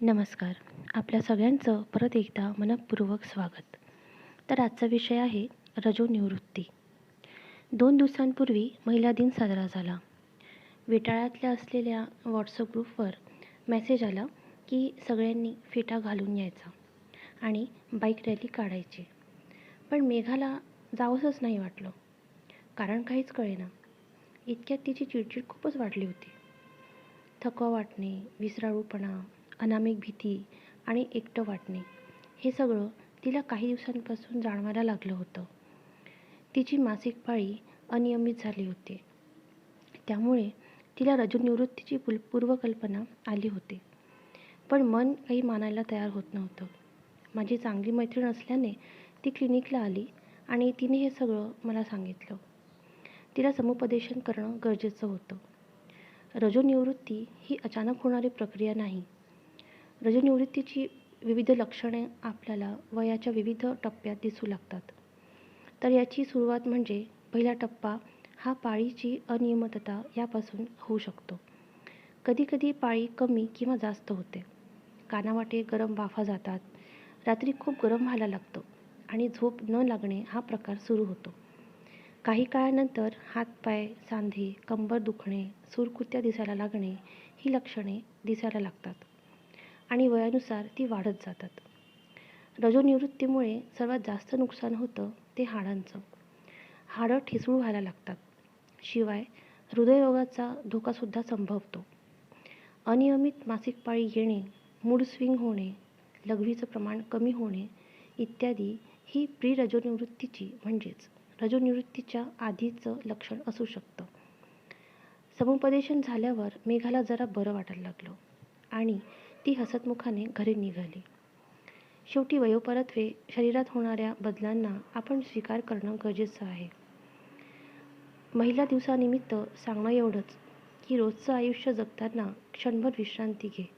नमस्कार. आपल्या सगळ्यांचं परत एकदा मनपूर्वक स्वागत. तर आजचा विषय आहे रजोनिवृत्ती. दोन दिवसांपूर्वी महिला दिन साजरा झाला. विटाळ्यातल्या असलेल्या व्हॉट्सअप ग्रुपवर मेसेज आला की सगळ्यांनी फेटा घालून यायचा आणि बाईक रॅली काढायची. पण मेघाला जावंसंच नाही वाटलं. कारण काहीच कळेना. इतक्यात तिची चिडचिड खूपच वाढली होती. थकवा वाटणे विसराळूपणा अनामिक भीती आणि एकटं वाटणे. हे सगळं तिला काही दिवसांपासून जाणवायला लागलं होतं. तिची मासिक पाळी अनियमित झाली होती. त्यामुळे तिला रजोनिवृत्तीची पुल पूर्वकल्पना आली होती. पण मन काही मानायला तयार होत नव्हतं. माझी चांगली मैत्रीण असल्याने ती क्लिनिकला आली आणि तिने हे सगळं मला सांगितलं. तिला समुपदेशन करणं गरजेचं होतं. रजोनिवृत्ती ही अचानक होणारी प्रक्रिया नाही. रजोनिवृत्तीची विविध लक्षणे आपल्याला वयाच्या विविध टप्प्यात दिसू लागतात. तर याची सुरुवात म्हणजे पहिला टप्पा हा पाळीची अनियमितता यापासून होऊ शकतो. कधीकधी पाळी कमी किंवा जास्त होते. कानावाटे गरम वाफा जातात. रात्री खूप गरम व्हायला लागतं आणि झोप न लागणे हा प्रकार सुरू होतो. काही काळानंतर हातपाय सांधे कंबर दुखणे सुरकुत्या दिसायला लागणे ही लक्षणे दिसायला लागतात. आणि वयानुसार ती वाढत जातात. रजोनिवृत्तीमुळे सर्वात जास्त नुकसान होतं ते हाडांचं. हाडं ठिसूळ व्हायला लागतात. शिवाय हृदयरोगाचा धोकासुद्धा संभवतो. अनियमित मासिक पाळी येणे मूड स्विंग होणे लघवीचं प्रमाण कमी होणे इत्यादी ही प्री रजोनिवृत्तीची म्हणजेच रजोनिवृत्तीच्या आधीचं लक्षण असू शकतं. समुपदेशन झाल्यावर मेघाला जरा बरं वाटायला लागलं आणि ती हसतमुखाने घरी निघाली. शेवटी वयोपरत्वे शरीरात होणाऱ्या बदलांना आपण स्वीकार करणं गरजेचं आहे. महिला दिवसानिमित्त सांगणं एवढंच की रोजचं आयुष्य जगताना क्षणभर विश्रांती घे.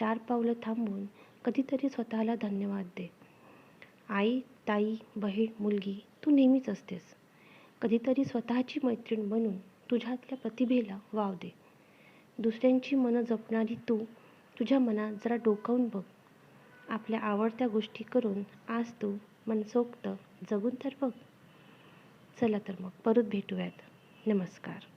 चार पावलं थांबून कधीतरी स्वतःला धन्यवाद दे. आई ताई बहीण मुलगी तू नेहमीच असतेस. कधीतरी स्वतःची मैत्रीण बनून तुझ्यातल्या प्रतिभेला वाव दे. दुसऱ्यांची मनं जपणारी तू तुझ्या मनात जरा डोकावून बघ. आपल्या आवडत्या गोष्टी करून आज तू मनसोक्त जगून तर बघ. चला तर मग परत भेटूयात. नमस्कार.